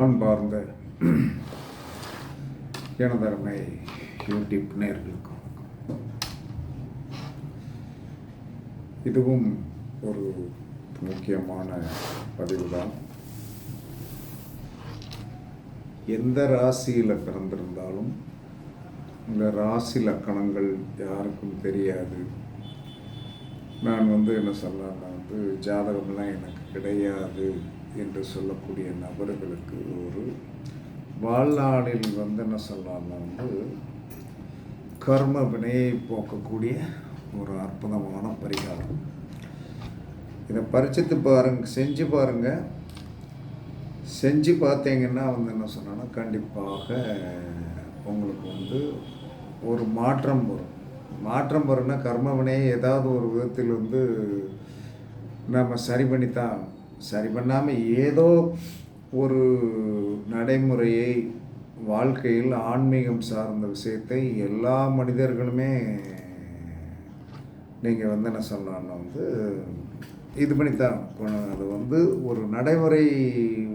அன்பார்ந்த எனதருமை யூடியூப் நேர்களுக்கும் இதுவும் ஒரு முக்கியமான பதிவு தான் எந்த ராசியில் பிறந்திருந்தாலும் இந்த ராசி லக்கணங்கள் யாருக்கும் தெரியாது. நான் வந்து என்ன சொல்லலாம் வந்து ஜாதகம்லாம் எனக்கு கிடையாது. என்று சொல்லக்கூடிய நபர்களுக்கு ஒரு வாழ்நாளில் வந்து என்ன சொல்லலாம்னா வந்து கர்ம வினையை போக்கக்கூடிய ஒரு அற்புதமான பரிகாரம். இதை பரிச்சித்து பாருங்க செஞ்சு பாருங்க. செஞ்சு பார்த்தீங்கன்னா வந்து என்ன சொன்னோன்னா கண்டிப்பாக உங்களுக்கு வந்து ஒரு மாற்றம் வரும். மாற்றம் வரும்னா கர்ம வினையை ஏதாவது ஒரு விதத்தில் வந்து நம்ம சரி பண்ணித்தான் சரி பண்ணாமல் ஏதோ ஒரு நடைமுறையை வாழ்க்கையில் ஆன்மீகம் சார்ந்த விஷயத்தை எல்லா மனிதர்களுமே நீங்கள் வந்து என்ன சொல்லலாம்னா வந்து இது பண்ணித்தான் அது வந்து ஒரு நடைமுறை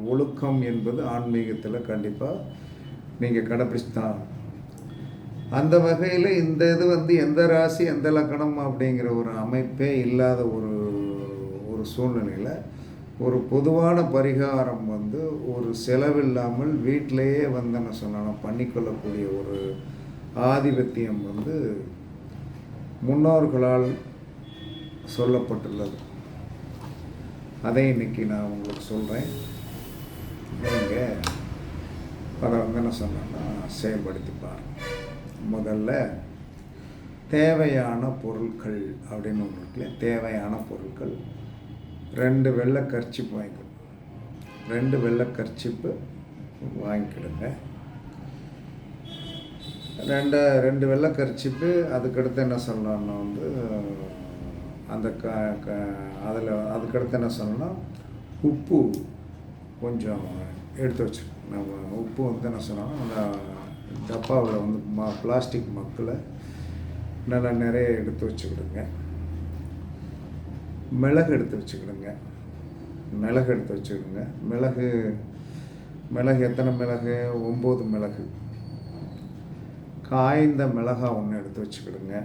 ஒழுக்கம் என்பது ஆன்மீகத்தில் கண்டிப்பாக நீங்கள் கடைப்பிடிச்சுதான் அந்த வகையில் இந்த இது வந்து எந்த ராசி எந்த லக்கணம் அப்படிங்கிற ஒரு அமைப்பே இல்லாத ஒரு ஒரு சூழ்நிலையில் ஒரு பொதுவான பரிகாரம் வந்து ஒரு செலவில்லாமல் வீட்டிலையே வந்து என்ன சொன்னாலும் பண்ணிக்கொள்ளக்கூடிய ஒரு ஆதிபத்தியம் வந்து முன்னோர்களால் சொல்லப்பட்டுள்ளது. அதை இன்னைக்கு நான் உங்களுக்கு சொல்கிறேன் நீங்கள் அதை வந்து என்ன சொன்னேன்னா செயல்படுத்தி முதல்ல தேவையான பொருட்கள் அப்படின்னு ஒன்று இருக்குல்ல தேவையான பொருட்கள். ரெண்டு வெள்ளை கர்ச்சிப்பு வாங்கிக்கணும். ரெண்டு வெள்ளை கர்ச்சிப்பு வாங்கிக்கிடுங்க. ரெண்டு ரெண்டு வெள்ளை கர்ச்சிப்பு அதுக்கடுத்து என்ன சொல்லணும்னா வந்து அந்த க க அதில் அதுக்கடுத்து என்ன சொல்லணும்னா உப்பு கொஞ்சம் எடுத்து வச்சுருக்கோம் நம்ம உப்பு வந்து என்ன சொன்னோம்னா அந்த டப்பாவில் வந்து ம பிளாஸ்டிக் மக்கில் நல்லா நிறைய எடுத்து வச்சுக்கிடுங்க. மிளகு எடுத்து வச்சுக்கிடுங்க. மிளகு எடுத்து வச்சுக்கிடுங்க. மிளகு மிளகு எத்தனை மிளகு? ஒம்பது மிளகு. காய்ந்த மிளகா ஒன்று எடுத்து வச்சுக்கிடுங்க.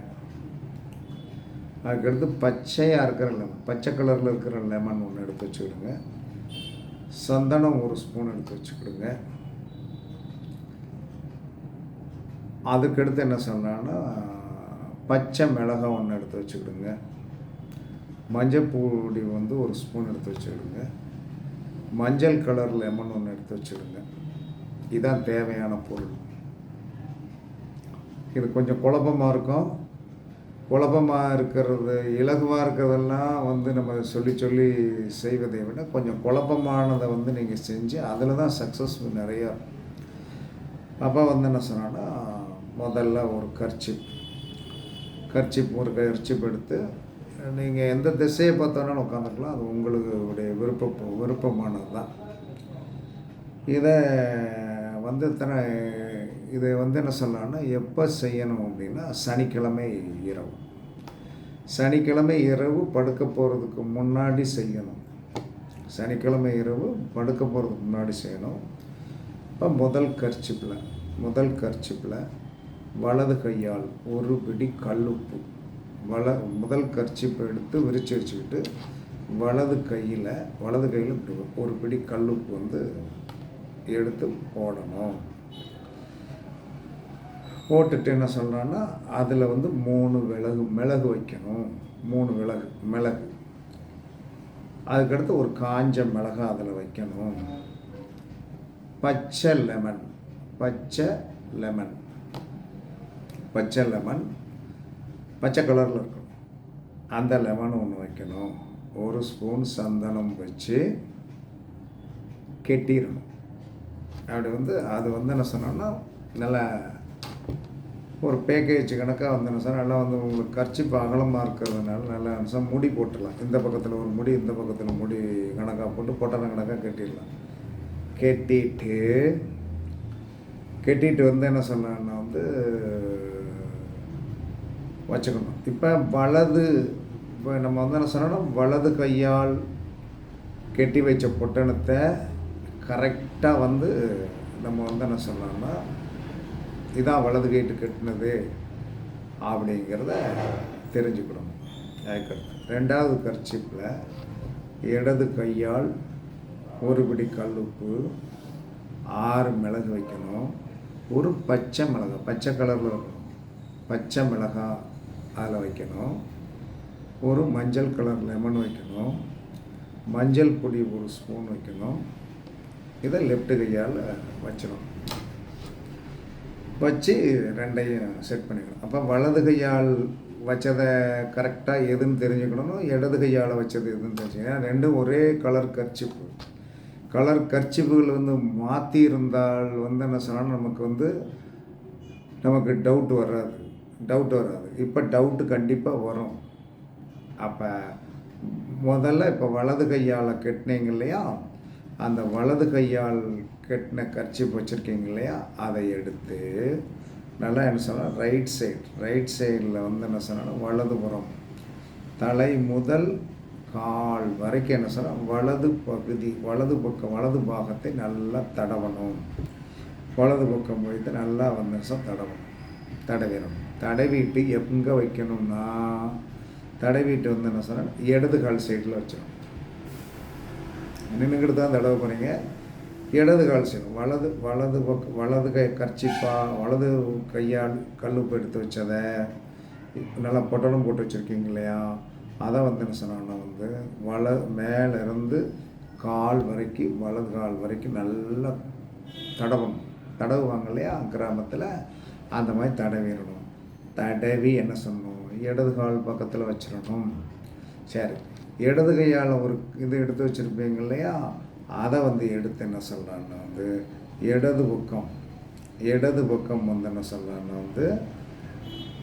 அதுக்கடுத்து பச்சையாக இருக்கிற லெமன் பச்சை கலரில் இருக்கிற லெமன் ஒன்று எடுத்து வச்சுக்கிடுங்க. சந்தனம் ஒரு ஸ்பூன் எடுத்து வச்சுக்கிடுங்க. அதுக்கடுத்து என்ன சொன்னான்னா பச்சை மிளகா ஒன்று எடுத்து வச்சுக்கிடுங்க. மஞ்சள் பொடி வந்து ஒரு ஸ்பூன் எடுத்து வச்சுக்கிடுங்க. மஞ்சள் கலர் லெமன் ஒன்று எடுத்து வச்சுக்கிடுங்க. இதுதான் தேவையான பொருள். இது கொஞ்சம் குழப்பமாக இருக்கும். குழப்பமாக இருக்கிறது இலகுவாக இருக்கிறதெல்லாம் வந்து நம்ம சொல்லி சொல்லி செய்வதை விட கொஞ்சம் குழப்பமானதை வந்து நீங்கள் செஞ்சு அதில் தான் சக்ஸஸ் நிறையா. அப்போ வந்து என்ன சொன்னோன்னா முதல்ல ஒரு கர்ச்சிப் கர்ச்சிப் ஒரு கர்ச்சிப் எடுத்து நீங்கள் எந்த திசையை பார்த்தோன்னாலும் உட்காந்துக்கலாம் அது உங்களுடைய விருப்ப விருப்பமானது தான் இதை வந்து தன இதை வந்து என்ன சொல்லலாம்னா எப்போ செய்யணும் அப்படின்னா சனிக்கிழமை இரவு. சனிக்கிழமை இரவு படுக்க போகிறதுக்கு முன்னாடி செய்யணும். சனிக்கிழமை இரவு படுக்க போகிறதுக்கு முன்னாடி செய்யணும். இப்போ முதல் கர்ச்சிப்பில் முதல் கர்ச்சிப்பில் வலது கையால் ஒரு பிடி கல்லுப்பு வல முதல் கர்ச்சிப்பை எடுத்து விரிச்சு வச்சுக்கிட்டு வலது கையில் வலது கையில் இப்படி ஒரு பிடி கல்லுப்பு வந்து எடுத்து போடணும். போட்டுட்டு என்ன சொல்கிறான்னா அதில் வந்து மூணு மிளகு மிளகு வைக்கணும். மூணு மிளகு மிளகு. அதுக்கடுத்து ஒரு காஞ்ச மிளகா அதில் வைக்கணும். பச்சை லெமன் பச்சை லெமன். பச்சை லெமன் பச்சை கலரில் இருக்கும். அந்த லெமன் ஒன்று வைக்கணும். ஒரு ஸ்பூன் சந்தனம் வச்சு கெட்டிடணும். அப்படி வந்து அது வந்து என்ன சொன்னோன்னா நல்லா ஒரு பேக்கேஜ் கணக்காக வந்து என்ன சொன்னால் நல்லா வந்து உங்களுக்கு கர்ச்சிப்பு அகலமாக இருக்கிறதுனால நல்லா என்ன முடி போட்டுடலாம். இந்த பக்கத்தில் ஒரு முடி இந்த பக்கத்தில் முடி கணக்காக போட்டு பொட்டனை கணக்காக கட்டிடலாம். கெட்டிட்டு கெட்டிட்டு வந்து என்ன சொன்னேன்னா வந்து வச்சுக்கணும். இப்போ வலது இப்போ நம்ம வந்து என்ன சொன்னோம்னா வலது கையால் கெட்டி வச்ச பொட்டணத்தை கரெக்டாக வந்து நம்ம வந்து என்ன சொன்னோம்னா இதான் வலது கைட்டு கட்டினது அப்படிங்கிறத தெரிஞ்சுக்கணும். அதுக்கடுத்து ரெண்டாவது கர்ச்சிப்பில் இடது கையால் ஒரு பிடி கல்லுப்பு ஆறு மிளகு வைக்கணும். ஒரு பச்சை மிளகா பச்சை கலரில் இருக்கணும். பச்சை மிளகா. அதில் வைக்கணும். ஒரு மஞ்சள் கலர் லெமன் வைக்கணும். மஞ்சள் பொடி ஒரு ஸ்பூன் வைக்கணும். இதை லெஃப்ட் கையால் வச்சிடும் வச்சு ரெண்டையும் செட் பண்ணிக்கணும். அப்போ வலது கையால் வச்சதை கரெக்டாக எதுன்னு தெரிஞ்சுக்கணும் இடது கையால் வச்சது எதுன்னு தெரிஞ்சுக்கணும். ரெண்டும் ஒரே கலர் கர்ச்சிப்பு கலர் கர்ச்சிப்புகள் வந்து மாற்றி இருந்தால் வந்து என்ன சொன்னால் நமக்கு வந்து நமக்கு டவுட் வராது. டவுட் வராது. இப்போ டவுட்டு கண்டிப்பாக வரும். அப்போ முதல்ல இப்போ வலது கையால் கெட்டினீங்க இல்லையா? அந்த வலது கையால் கெட்டின கர்ச்சி வச்சுருக்கீங்க இல்லையா? அதை எடுத்து நல்லா என்ன சொன்னால் ரைட் சைடு ரைட் சைடில் வந்து என்ன சொன்னால் வலதுபுறம் தலை முதல் கால் வரைக்கும் என்ன சொன்னால் வலது பகுதி வலது பக்கம் வலது பாகத்தை நல்லா தடவணும். வலது பக்கம் போயிட்டு நல்லா வந்து தடவணும். தடவிடணும். தடவிட்டு எங்கே வைக்கணும்னா தடவிட்டு வந்து என்ன சொன்னால் இடது கால் சைடில் வச்சிடணும் நின்றுக்கிட்டு தான் தடவை போகிறீங்க இடது கால் சைடு வலது வலது பக்கம் வலது கை கர்ச்சிப்பா வலது கையால் கல்லுப்பு எடுத்து வச்சதை நல்லா பொட்டலம் போட்டு வச்சுருக்கீங்க இல்லையா? அதை வந்து என்ன சொன்னாங்கன்னா வந்து வல மேலே இருந்து கால் வரைக்கும் வலது கால் வரைக்கும் நல்லா தடவணும். தடவுவாங்க இல்லையா? கிராமத்தில் அந்த மாதிரி தடவிடணும் தடவி என்ன சொல்லணும் இடது கால் பக்கத்தில் வச்சிடணும். சரி. இடது கையால் ஒரு இது எடுத்து வச்சுருப்பீங்க இல்லையா? அதை வந்து எடுத்து என்ன சொல்கிறான்னு வந்து இடது பக்கம் இடது பக்கம் வந்து என்ன சொல்கிறான்னு வந்து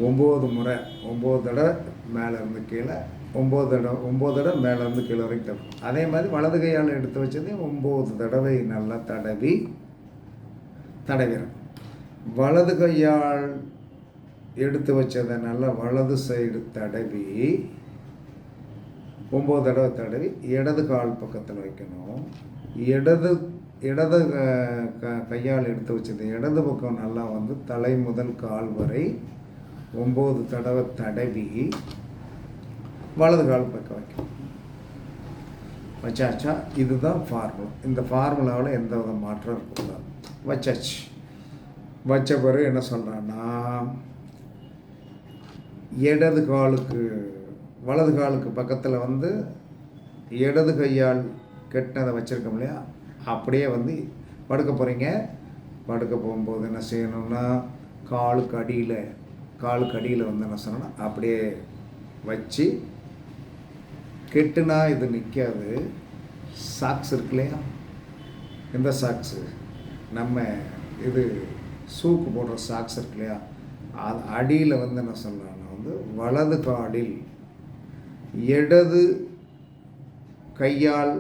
ஒம்பது முறை ஒம்பது தடவை மேலேருந்து கீழே ஒம்பது தடவை ஒம்பது தடவை மேலேருந்து கீழே வரைக்கும் தடவும் அதே மாதிரி வலது கையால் எடுத்து வச்சதே ஒம்பது தடவை நல்லா தடவி தடவிடும் வலது கையால் எடுத்து வச்சதை நல்லா வலது சைடு தடவி ஒம்பது தடவை தடவி இடது கால் பக்கத்தில் வைக்கணும். இடது இடது க- க- கையால் எடுத்து வச்சது இடது பக்கம் நல்லா வந்து தலை முதல் கால் வரை ஒம்பது தடவை தடவி வலது கால் பக்கம் வைக்கணும். வச்சாச்சா? இதுதான் ஃபார்முலா இந்த ஃபார்முலாவில் எந்த வித மாற்றம் இருக்கக்கூடாது. வச்சாச்சு. வச்ச பிறகு என்ன சொல்கிறான்னா இடது காலுக்கு வலது காலுக்கு பக்கத்தில் வந்து இடது கையால் கெட்டினதை வச்சுருக்கோம் இல்லையா? அப்படியே வந்து படுக்க போகிறீங்க படுக்க போகும்போது என்ன செய்யணும்னா காலுக்கு அடியில் காலுக்கு அடியில் வந்து என்ன சொன்னால் அப்படியே வச்சு கெட்டுனா இது நிற்காது சாக்ஸ் இருக்கு இல்லையா? எந்த சாக்ஸு? நம்ம இது சூக்கு போடுற சாக்ஸ் இருக்கு இல்லையா? அது அடியில் வந்து என்ன சொல்லலாம் வந்து வலது காலில் இடது கையால்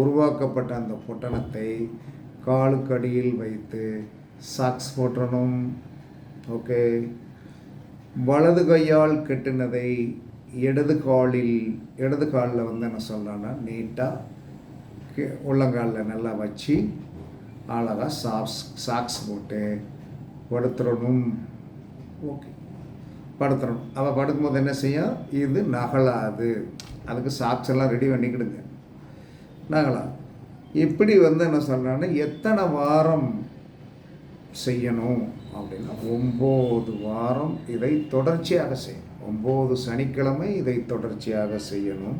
உருவாக்கப்பட்ட அந்த பொட்டணத்தை காலுக்கு அடியில் வைத்து சாக்ஸ் போட்டணும் ஓகே. வலது கையால் கெட்டினதை இடது காலில் இடது காலில் வந்து என்ன சொல்கிறேன்னா நீட்டாக உள்ளங்காலில் நல்லா வச்சு அழகாக சாக்ஸ் சாக்ஸ் போட்டு படுத்துடணும். ஓகே. படுத்துடணும் அவள் படுக்கும்போது என்ன செய்யும்? இது நகலாது. அதுக்கு சாக்ஸெல்லாம் ரெடி பண்ணிக்கிடுங்க நகலாது இப்படி வந்து என்ன சொல்கிறேன்னா எத்தனை வாரம் செய்யணும் அப்படின்னா ஒம்பது வாரம் இதை தொடர்ச்சியாக செய்யணும். ஒம்பது சனிக்கிழமை இதை தொடர்ச்சியாக செய்யணும்.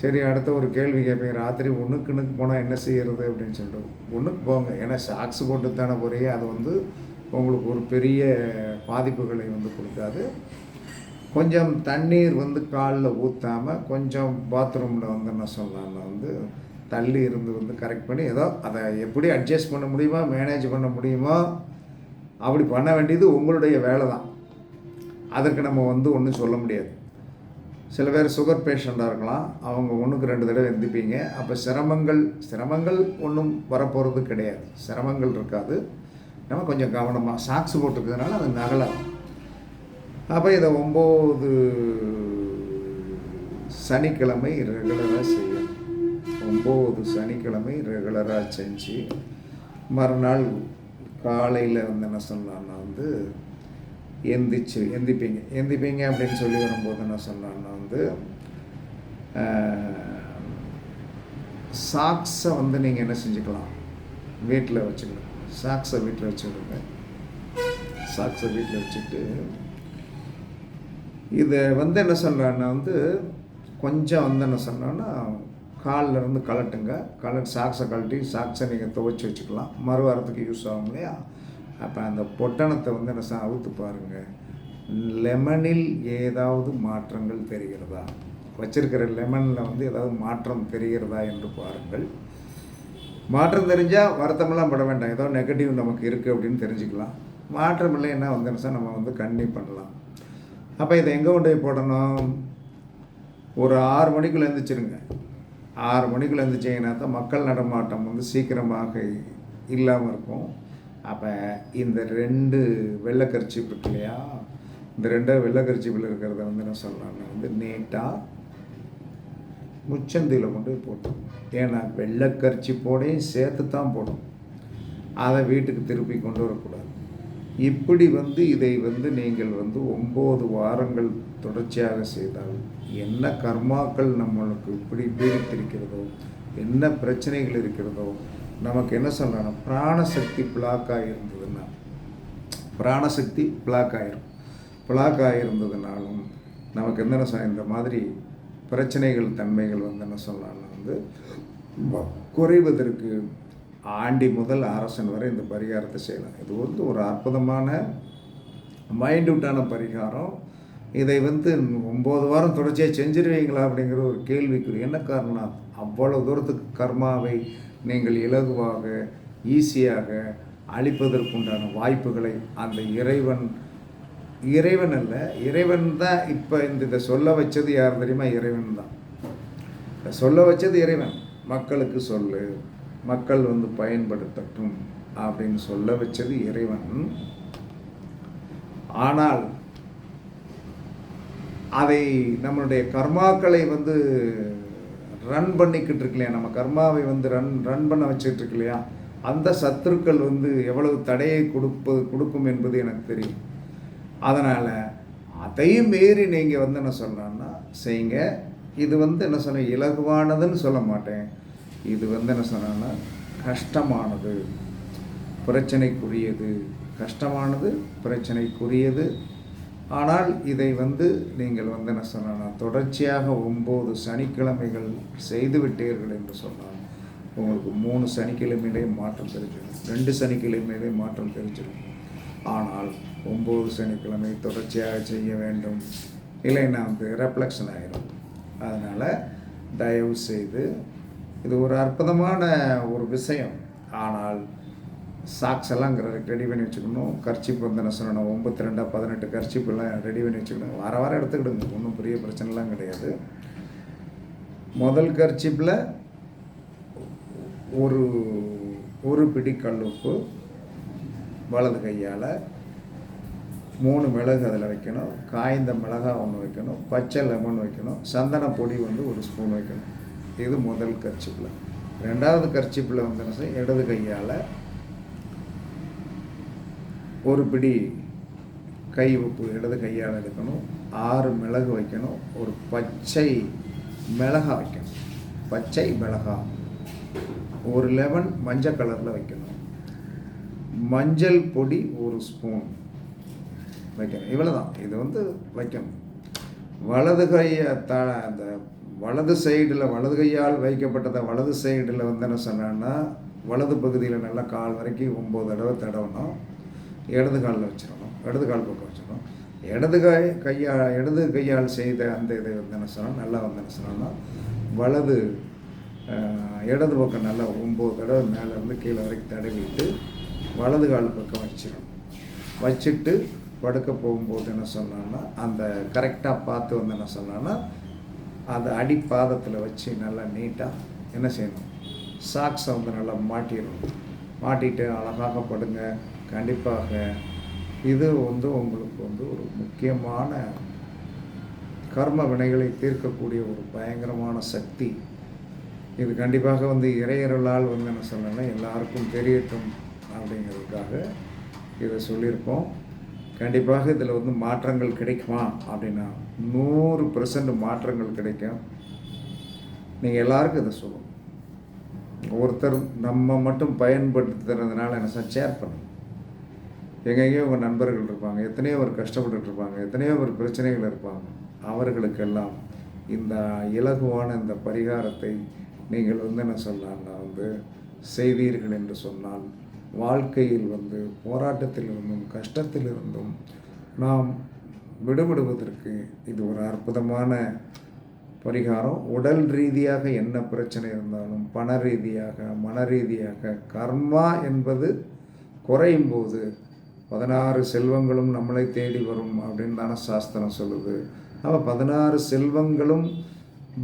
சரி அடுத்த ஒரு கேள்வி கேட்பீங்க. ராத்திரி ஒன்றுக்குனுக்கு போனால் என்ன செய்யறது அப்படின்னு சொல்லிட்டு. ஒன்றுக்கு போங்க. ஏன்னா சாக்ஸ் போட்டு தானே போகிறீங்க அது வந்து உங்களுக்கு ஒரு பெரிய பாதிப்புகளை வந்து கொடுக்காது. கொஞ்சம் தண்ணீர் வந்து காலில் ஊற்றாமல் கொஞ்சம் பாத்ரூமில் வந்து என்ன சொல்லலாம்னா வந்து தள்ளி இருந்து வந்து கரெக்ட் பண்ணி ஏதோ அதை எப்படி அட்ஜஸ்ட் பண்ண முடியுமா மேனேஜ் பண்ண முடியுமோ அப்படி பண்ண வேண்டியது உங்களுடைய வேலை தான் அதற்கு நம்ம வந்து ஒன்றும் சொல்ல முடியாது. சில பேர் சுகர் பேஷண்ட்டாக இருக்கலாம். அவங்க ஒன்றுக்கு ரெண்டு தடவை எந்திப்பீங்க. அப்போ சிரமங்கள் சிரமங்கள் ஒன்றும் வரப்போகிறது கிடையாது. சிரமங்கள் இருக்காது. நம்ம கொஞ்சம் கவனமாக சாக்ஸ் போட்டுக்கிறதுனால அது நகலாது அப்போ இதை ஒம்பது சனிக்கிழமை ரெகுலராக செய்யணும். ஒம்பது சனிக்கிழமை ரெகுலராக செஞ்சு மறுநாள் காலையில் வந்து என்ன சொன்னான்னா வந்து எந்திரிச்சு எந்திப்பீங்க. எந்திப்பீங்க அப்படின்னு சொல்லி வரும்போது என்ன சொன்னான்னா வந்து சாக்ஸை வந்து நீங்கள் என்ன செஞ்சுக்கலாம்? வீட்டில் வச்சுக்கலாம். சாக்ஸை வீட்டில் வச்சுக்கிடுங்க. சாக்ஸை வீட்டில் வச்சுட்டு இதை வந்து என்ன சொல்கிறேன்னா வந்து கொஞ்சம் வந்து என்ன சொன்னோன்னா காலில் இருந்து கலட்டுங்க கலட்டு சாக்ஸை கழட்டி சாக்ஸை நீங்கள் துவைச்சி வச்சுக்கலாம். மறு வாரத்துக்கு யூஸ் ஆகும் இல்லையா? அப்போ அந்த பொட்டணத்தை வந்து என்ன அவுத்து பாருங்கள் லெமனில் ஏதாவது மாற்றங்கள் தெரிகிறதா? வச்சிருக்கிற லெமனில் வந்து ஏதாவது மாற்றம் தெரிகிறதா என்று பாருங்கள். மாற்றம் தெரிஞ்சால் வருத்தமெல்லாம் பட வேண்டாம். ஏதோ நெகட்டிவ் நமக்கு இருக்குது அப்படின்னு தெரிஞ்சுக்கலாம். மாற்றம் இல்லைன்னா என்ன சார் நம்ம வந்து கண்ணி பண்ணலாம். அப்போ இதை எங்கே கொண்டு போய் போடணும்? ஒரு ஆறு மணிக்குள்ளே எழுந்திரிச்சிருங்க ஆறு மணிக்குள்ளே எழுந்திரிச்சிங்கன்னா தான் மக்கள் நடமாட்டம் வந்து சீக்கிரமாக இல்லாமல் இருக்கும். அப்போ இந்த ரெண்டு வெள்ளைக்கரிச்சிப்பு இருக்கு இல்லையா இந்த ரெண்டு வெள்ளைக்கரிச்சிப்பில் இருக்கிறத வந்து என்ன சொல்லலாம்னா வந்து நீட்டாக முச்சந்தியில் கொண்டு போய் போட்டோம். ஏன்னா வெள்ளைக்கரிச்சிப்போடையும் சேர்த்து தான் போடும் அதை வீட்டுக்கு திருப்பி கொண்டு வரக்கூடாது. இப்படி வந்து இதை வந்து நீங்கள் வந்து ஒம்பது வாரங்கள் தொடர்ச்சியாக செய்தால் என்ன கர்மாக்கள் நம்மளுக்கு இப்படி பீடித்திருக்கிறதோ என்ன பிரச்சனைகள் இருக்கிறதோ நமக்கு என்ன சொல்லணும் பிராணசக்தி பிளாக் இருந்ததுன்னா பிராணசக்தி பிளாக் ஆயிரும். பிளாக் ஆகிருந்ததுனாலும் நமக்கு என்னென்ன இந்த மாதிரி பிரச்சனைகள் தன்மைகள் வந்து என்ன சொல்லலாம்னா வந்து குறைவதற்கு ஆண்டி முதல் அரசன் வரை இந்த பரிகாரத்தை செய்யலாம். இது வந்து ஒரு அற்புதமான மைண்டவுட்டான பரிகாரம். இதை வந்து ஒம்பது வாரம் தொடர்ச்சியாக செஞ்சிருவீங்களா அப்படிங்கிற ஒரு கேள்விக்குறி. என்ன காரணம் அவ்வளோ தூரத்துக்கு கர்மாவை நீங்கள் இலகுவாக ஈஸியாக அழிப்பதற்குண்டான வாய்ப்புகளை அந்த இறைவன் இறைவன் அல்ல. இறைவன் தான் இப்போ இந்த இதை சொல்ல வச்சது யார் தெரியுமா? இறைவன் தான். சொல்ல வச்சது இறைவன். மக்களுக்கு சொல்லு. மக்கள் வந்து பயன்படுத்தட்டும் அப்படின்னு சொல்ல வச்சது இறைவன். ஆனால் அதை நம்மளுடைய கர்மாக்களை வந்து ரன் பண்ணிக்கிட்டு இருக்கு இல்லையா? நம்ம கர்மாவை வந்து ரன் ரன் பண்ண வச்சுட்டு இருக்கு இல்லையா? அந்த சத்துருக்கள் வந்து எவ்வளவு தடையை கொடுப்பது கொடுக்கும் என்பது எனக்கு தெரியும். அதனால் அதையும் மீறி நீங்கள் வந்து என்ன சொல்லலாம்னா செய்யுங்க இது வந்து என்ன சொன்ன இலகுவானதுன்னு சொல்ல மாட்டேன். இது வந்து என்ன சொன்னேன்னா கஷ்டமானது. பிரச்சனைக்குரியது. கஷ்டமானது பிரச்சனைக்குரியது. ஆனால் இதை வந்து நீங்கள் வந்து என்ன சொன்னால் தொடர்ச்சியாக ஒம்பது சனிக்கிழமைகள் செய்து விட்டீர்கள் என்று சொன்னால் உங்களுக்கு மூணு சனிக்கிழமையிலே மாற்றம் தெரிஞ்சிடும். ரெண்டு சனிக்கிழமையிலே மாற்றம் தெரிஞ்சிடும். ஆனால் ஒம்பது சனிக்கிழமை தொடர்ச்சியாக செய்ய வேண்டும். இல்லைன்னா வந்து ரெஃப்ளெக்ஷன் ஆகிடும் அதனால் தயவு செய்து இது ஒரு அற்புதமான ஒரு விஷயம். ஆனால் சாக்ஸ் எல்லாம் ரெடி பண்ணி வச்சுக்கணும். கர்ச்சிப் வந்து என்ன சொல்லணும்? ஒம்பத்தி ரெண்டாக பதினெட்டு கர்ச்சிப்பெல்லாம் ரெடி பண்ணி வச்சுக்கணும். வார வாரம் எடுத்துக்கிடுங்க. ஒன்றும் பெரிய பிரச்சனைலாம் கிடையாது. முதல் கர்ச்சிப்பில் ஒரு ஒரு பிடி கல்லுப்பு வலது கையால் மூணு மிளகு அதில் வைக்கணும். காய்ந்த மிளகாய் ஒன்று வைக்கணும். பச்சை லெமன் வைக்கணும். சந்தன பொடி வந்து ஒரு ஸ்பூன் வைக்கணும். இது முதல் கர்ச்சிப்பில். ரெண்டாவது கர்ச்சிப்பில் வந்து என்ன இடது கையால் ஒரு பிடி கை உப்பு இடது கையால் எடுக்கணும். ஆறு மிளகு வைக்கணும். ஒரு பச்சை மிளகாய் வைக்கணும். பச்சை மிளகாய் ஒரு லெமன் மஞ்சள் கலரில் வைக்கணும். மஞ்சள் பொடி ஒரு ஸ்பூன். வைக்கணும். இவ்வளோதான் இது வந்து வைக்கணும். வலது கையை த அந்த வலது சைடில் வலது கையால் வைக்கப்பட்டதை வலது சைடில் வந்து என்ன சொன்னான்னா வலது பகுதியில் நல்லா கால் வரைக்கும் ஒம்பது தடவை தடவணும். இடது காலில் வச்சிடணும். இடது கால் பக்கம் வச்சிடணும். இடது கை கையால் இடது கையால் செய்த அந்த இதை வந்து என்ன சொன்னால் நல்லா வந்து என்ன சொன்னோன்னா வலது இடது பக்கம் நல்லா ஒம்பது தடவை மேலேருந்து கீழே வரைக்கும் தடவிட்டு வலது கால் பக்கம் வச்சிடணும் வச்சுட்டு படுக்க போகும்போது என்ன சொன்னான்னா அந்த கரெக்டாக பார்த்து வந்து என்ன சொன்னான்னா அந்த அடிப்பாதத்தில் வச்சு நல்லா நீட்டாக என்ன செய்யணும்? சாக்ஸை வந்து நல்லா மாட்டிடணும். மாட்டிட்டு அழகாக படுங்க. கண்டிப்பாக இது வந்து உங்களுக்கு வந்து ஒரு முக்கியமான கர்ம வினைகளை தீர்க்கக்கூடிய ஒரு பயங்கரமான சக்தி. இது கண்டிப்பாக வந்து இறையருளால் வந்து என்ன சொல்லணும்னா எல்லாருக்கும் தெரியட்டும். அப்படிங்கிறதுக்காக இதை சொல்லியிருப்போம். கண்டிப்பாக இதில் வந்து மாற்றங்கள் கிடைக்குமா அப்படின்னா நூறு பர்சன்ட் மாற்றங்கள் கிடைக்கும். நீங்கள் எல்லாருக்கும் இதை சொல்லணும் ஒருத்தர் நம்ம மட்டும் பயன்படுத்துறதுனால என்ன சார் ஷேர் பண்ணுங்க. எங்கெங்கேயோ உங்கள் நண்பர்கள் இருப்பாங்க எத்தனையோ பேர் கஷ்டப்பட்டுட்டு இருப்பாங்க எத்தனையோ பேர் பிரச்சனைகள் இருப்பாங்க. அவர்களுக்கெல்லாம் இந்த இலகுவான இந்த பரிகாரத்தை நீங்கள் வந்து என்ன சொல்லலாம்னா வந்து செய்தீர்கள் என்று சொன்னால் வாழ்க்கையில் வந்து போராட்டத்திலிருந்தும் கஷ்டத்திலிருந்தும் நாம் விடுபடுவதற்கு இது ஒரு அற்புதமான பரிகாரம். உடல் ரீதியாக என்ன பிரச்சனை இருந்தாலும் பண ரீதியாக மன ரீதியாக கர்மா என்பது குறையும் போது பதினாறு செல்வங்களும் நம்மளை தேடி வரும் அப்படின்னு தானே சாஸ்திரம் சொல்லுது. அப்போ பதினாறு செல்வங்களும்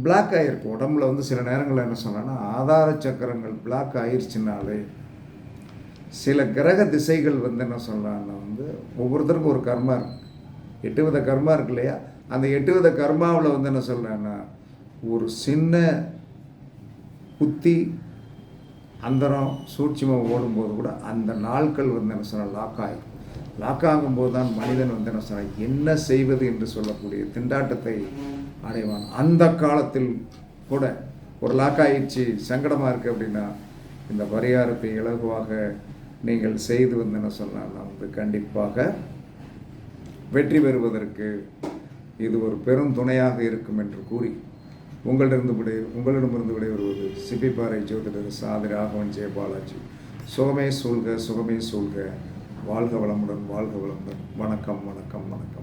பிளாக் ஆகிருக்கு உடம்புல வந்து சில நேரங்களில் என்ன சொன்னால் ஆதார சக்கரங்கள் பிளாக் ஆயிடுச்சுனாலே சில கிரக திசைகள் வந்து என்ன சொல்லலாம்னா வந்து ஒவ்வொருத்தருக்கும் ஒரு கர்மா இருக்கு. எட்டு வித கர்மா இருக்கு இல்லையா? அந்த எட்டு வித கர்மாவில் வந்து என்ன சொல்கிறேன்னா ஒரு சின்ன புத்தி அந்தரம் சூட்சிமம் ஓடும்போது கூட அந்த நாட்கள் வந்து என்ன சொன்னால் லாக் ஆகும் லாக் ஆகும்போது தான் மனிதன் வந்து என்ன சொன்னால் என்ன செய்வது என்று சொல்லக்கூடிய திண்டாட்டத்தை அடைவான். அந்த காலத்தில் கூட ஒரு லாக் ஆயிடுச்சு சங்கடமாக இருக்குது அப்படின்னா இந்த பரிகாரத்தை இலகுவாக நீங்கள் செய்து வந்தன சொன்னால் நமக்கு வந்து கண்டிப்பாக வெற்றி பெறுவதற்கு இது ஒரு பெரும் துணையாக இருக்கும் என்று கூறி உங்களிடமிருந்து விடை உங்களிடமிருந்து விடைபெறுவது சிப்பிப்பாறை ஜோதிடர் சாதி ராகவன் ஜெயபாலாஜி சுகமே சூழ்க சுகமே சூழ்க. வாழ்க வளமுடன் வாழ்க வளமுடன். வணக்கம் வணக்கம் வணக்கம்.